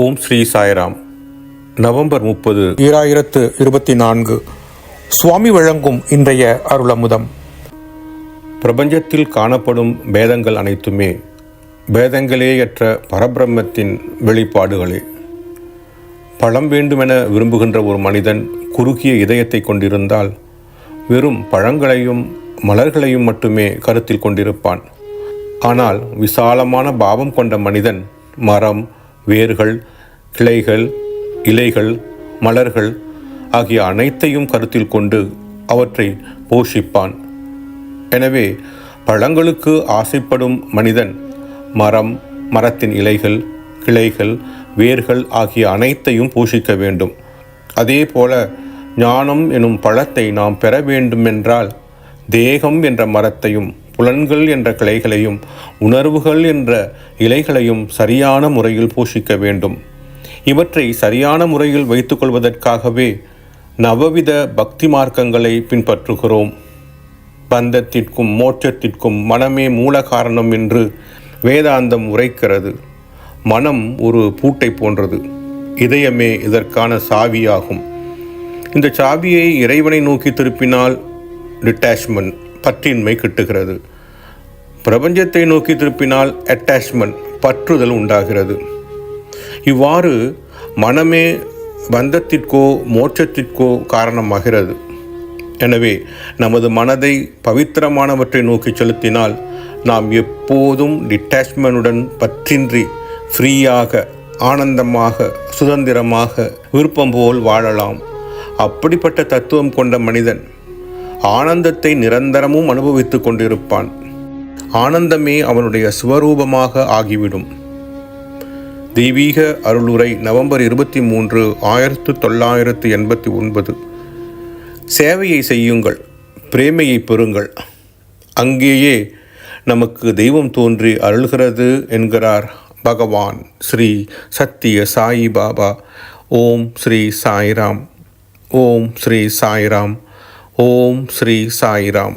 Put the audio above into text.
ஓம் Sri Sairam. November முப்பது ஈராயிரத்து இருபத்தி நான்கு. சுவாமி வழங்கும் இன்றைய அருளமுதம். பிரபஞ்சத்தில் காணப்படும் பேதங்கள் அனைத்துமே பேதங்களேயற்ற பரபிரம்மத்தின் வெளிப்பாடுகளே. பழம் வேண்டுமென விரும்புகின்ற ஒரு மனிதன் குறுகிய இதயத்தை கொண்டிருந்தால் வெறும் பழங்களையும் மலர்களையும் மட்டுமே கருத்தில் கொண்டிருப்பான். ஆனால் விசாலமான பாவம் கொண்ட மனிதன் மரம் வேர்கள் கிளைகள் இலைகள் மலர்கள் ஆகிய அனைத்தையும் கருத்தில் கொண்டு அவற்றை போஷிப்பான். எனவே பழங்களுக்கு ஆசைப்படும் மனிதன் மரம் மரத்தின் இலைகள் கிளைகள் வேர்கள் ஆகிய அனைத்தையும் பூஷிக்க வேண்டும். அதே போல ஞானம் எனும் பழத்தை நாம் பெற வேண்டுமென்றால் தேகம் என்ற மரத்தையும் புலன்கள் என்ற கிளைகளையும் உணர்வுகள் என்ற இலைகளையும் சரியான முறையில் பூஷிக்க வேண்டும். இவற்றை சரியான முறையில் வைத்துக்கொள்வதற்காகவே நவவித பக்தி மார்க்கங்களை பின்பற்றுகிறோம். பந்தத்திற்கும் மோட்சத்திற்கும் மனமே மூல காரணம் என்று வேதாந்தம் உரைக்கிறது. மனம் ஒரு பூட்டை போன்றது. இதயமே இதற்கான சாவியாகும். இந்த சாவியை இறைவனை நோக்கி திருப்பினால் டிட்டாச்மெண்ட் பற்றின்மை கிட்டுகிறது. பிரபஞ்சத்தை நோக்கி திருப்பினால் அட்டாச்மெண்ட் பற்றுதல் உண்டாகிறது. இவ்வாறு மனமே பந்தத்திற்கோ மோட்சத்திற்கோ காரணமாகிறது. எனவே நமது மனதை பவித்திரமானவற்றை நோக்கி செலுத்தினால் நாம் எப்போதும் டிட்டாச்மெண்டுடன் பற்றின்றி ஃப்ரீயாக ஆனந்தமாக சுதந்திரமாக விருப்பம் போல் வாழலாம். அப்படிப்பட்ட தத்துவம் கொண்ட மனிதன் ஆனந்தத்தை நிரந்தரமும் அனுபவித்துக் கொண்டிருப்பான். ஆனந்தமே அவனுடைய சுவரூபமாக ஆகிவிடும். தெய்வீக அருளுரை நவம்பர் இருபத்தி மூன்று ஆயிரத்து தொள்ளாயிரத்து எண்பத்தி ஒன்பது. சேவையை செய்யுங்கள் பிரேமையை பெறுங்கள். அங்கேயே நமக்கு தெய்வம் தோன்றி அருள்கிறது என்கிறார் பகவான் ஸ்ரீ சத்திய சாயி பாபா. ஓம் ஸ்ரீ சாய்ராம். ஓம் ஸ்ரீ சாய்ராம். ஓம் ஸ்ரீ சாய்ராம்.